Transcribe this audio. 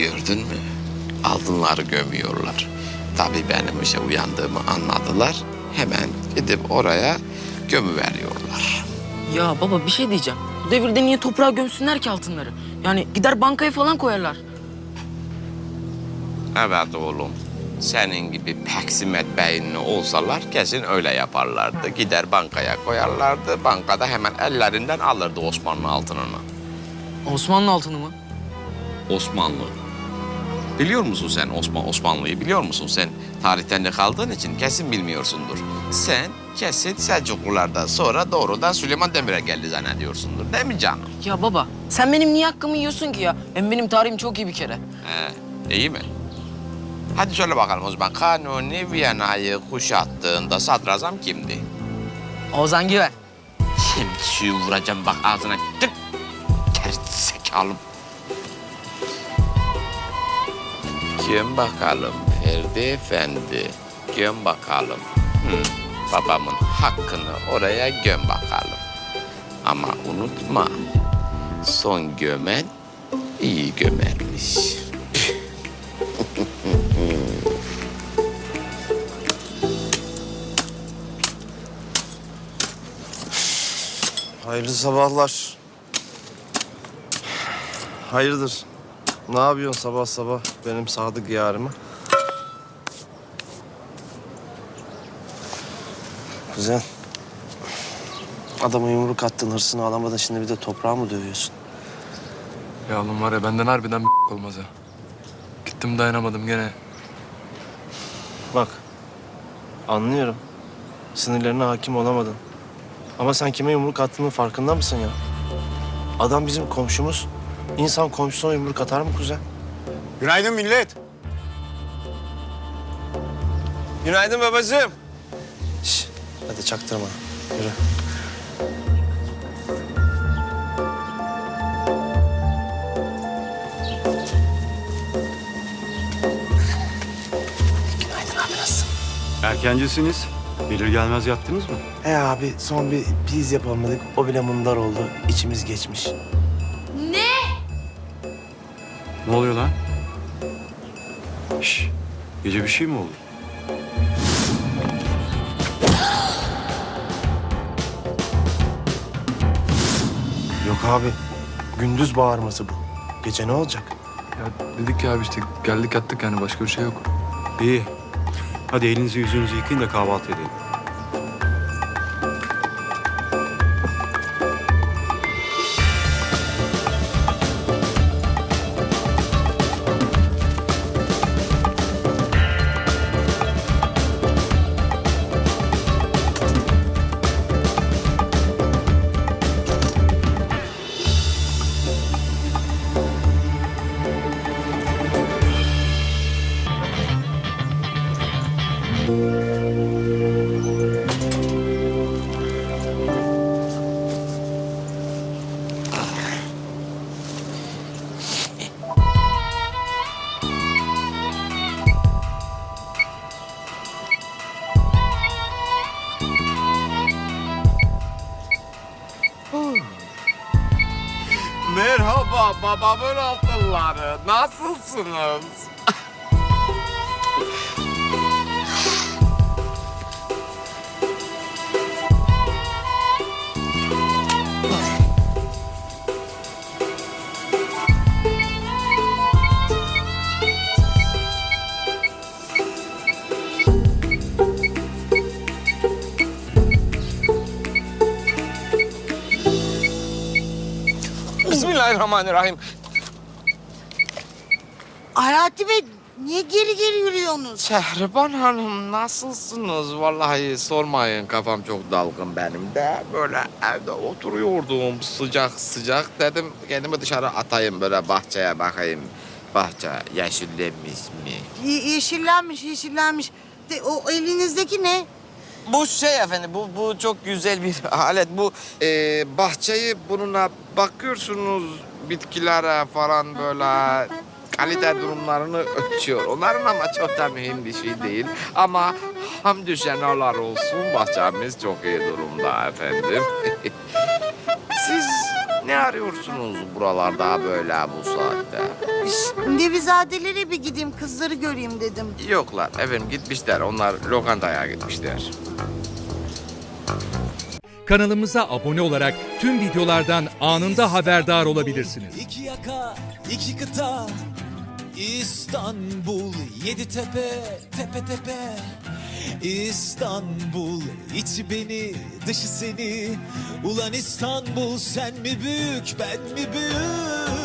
Gördün mü? Altınları gömüyorlar. Tabii benim işe uyandığımı anladılar. Hemen gidip oraya gömü veriyorlar. Ya baba bir şey diyeceğim. Bu devirde niye toprağa gömsünler ki altınları? Yani gider bankaya falan koyarlar. Evet oğlum. Senin gibi peksimet beyinli olsalar kesin öyle yaparlardı. Gider bankaya koyarlardı. Bankada hemen ellerinden alırdı Osmanlı altınını. Osmanlı altını mı? Osmanlı. Biliyor musun sen Osman Osmanlı'yı biliyor musun sen? Tarihten de kaldığın için kesin bilmiyorsundur. Sen kesin Selçuklulardan sonra doğrudan Süleyman Demir'e geldi zannediyorsundur değil mi canım? Ya baba sen benim niye hakkımı yiyorsun ki ya? Hem benim tarihim çok iyi bir kere. He, iyi mi? Hadi söyle bakalım o zaman. Kanuni Viyana'yı kuşattığında sadrazam kimdi? Ozan Güven. Şimdi suyu vuracağım bak ağzına. Tık! Gerizekalı. Göm bakalım Ferdi Efendi. Göm bakalım. Hı, babamın hakkını oraya göm bakalım. Ama unutma. Son gömen iyi gömermiş. Hayırlı sabahlar. Hayırdır? Ne yapıyorsun sabah sabah benim sadık yarımı? Kuzen. Adama yumruk attın, hırsını alamadın. Şimdi bir de toprağı mı dövüyorsun? Ya oğlum var ya benden harbiden bir olmaz ha. Gittim dayanamadım gene. Bak, anlıyorum. Sinirlerine hakim olamadın. Ama sen kime yumruk attığının farkında mısın ya? Adam bizim komşumuz. İnsan komşusuna yumruk atar mı kuzen? Günaydın millet. Günaydın babacığım. Şş, hadi çaktırma. Yürü. Günaydın abi nasılsın? Erkencisiniz. Gelir gelmez yattınız mı? He abi son bir biz yapalım dedik. O bile mundar oldu. İçimiz geçmiş. Ne oluyor lan? Şş, gece bir şey mi oldu? Yok abi. Gündüz bağırması bu. Gece ne olacak? Ya dedik ya abi işte geldik yattık yani başka bir şey yok. İyi. Hadi elinizi yüzünüzü yıkayın da kahvaltı edelim. Merhaba babamın altınları. Nasılsınız? Bismillahirrahmanirrahim. Hayati Bey niye geri geri yürüyorsunuz? Şehriban Hanım nasılsınız? Vallahi sormayın kafam çok dalgın benim de. Böyle evde oturuyordum sıcak sıcak dedim kendimi dışarı atayım böyle bahçeye bakayım. Bahçe yeşillenmiş mi? Ye- yeşillenmiş yeşillenmiş. De, o elinizdeki ne? Bu şey efendim bu bu çok güzel bir alet. Bu e, bahçeyi bununla bakıyorsunuz bitkilere falan böyle kalite durumlarını ölçüyor. Onların ama çok da mühim bir şey değil. Ama hamdü senalar olsun bahçemiz çok iyi durumda efendim. Siz ne arıyorsunuz buralarda böyle bu saatte? Nevizadelere bir gideyim kızları göreyim dedim. Yoklar efendim gitmişler. Onlar lokantaya gitmişler. Kanalımıza abone olarak tüm videolardan anında haberdar olabilirsiniz. İki yaka, iki kıta, İstanbul, yedi tepe, tepe tepe. İstanbul, içi beni, dışı seni. Ulan İstanbul, sen mi büyük, ben mi büyük?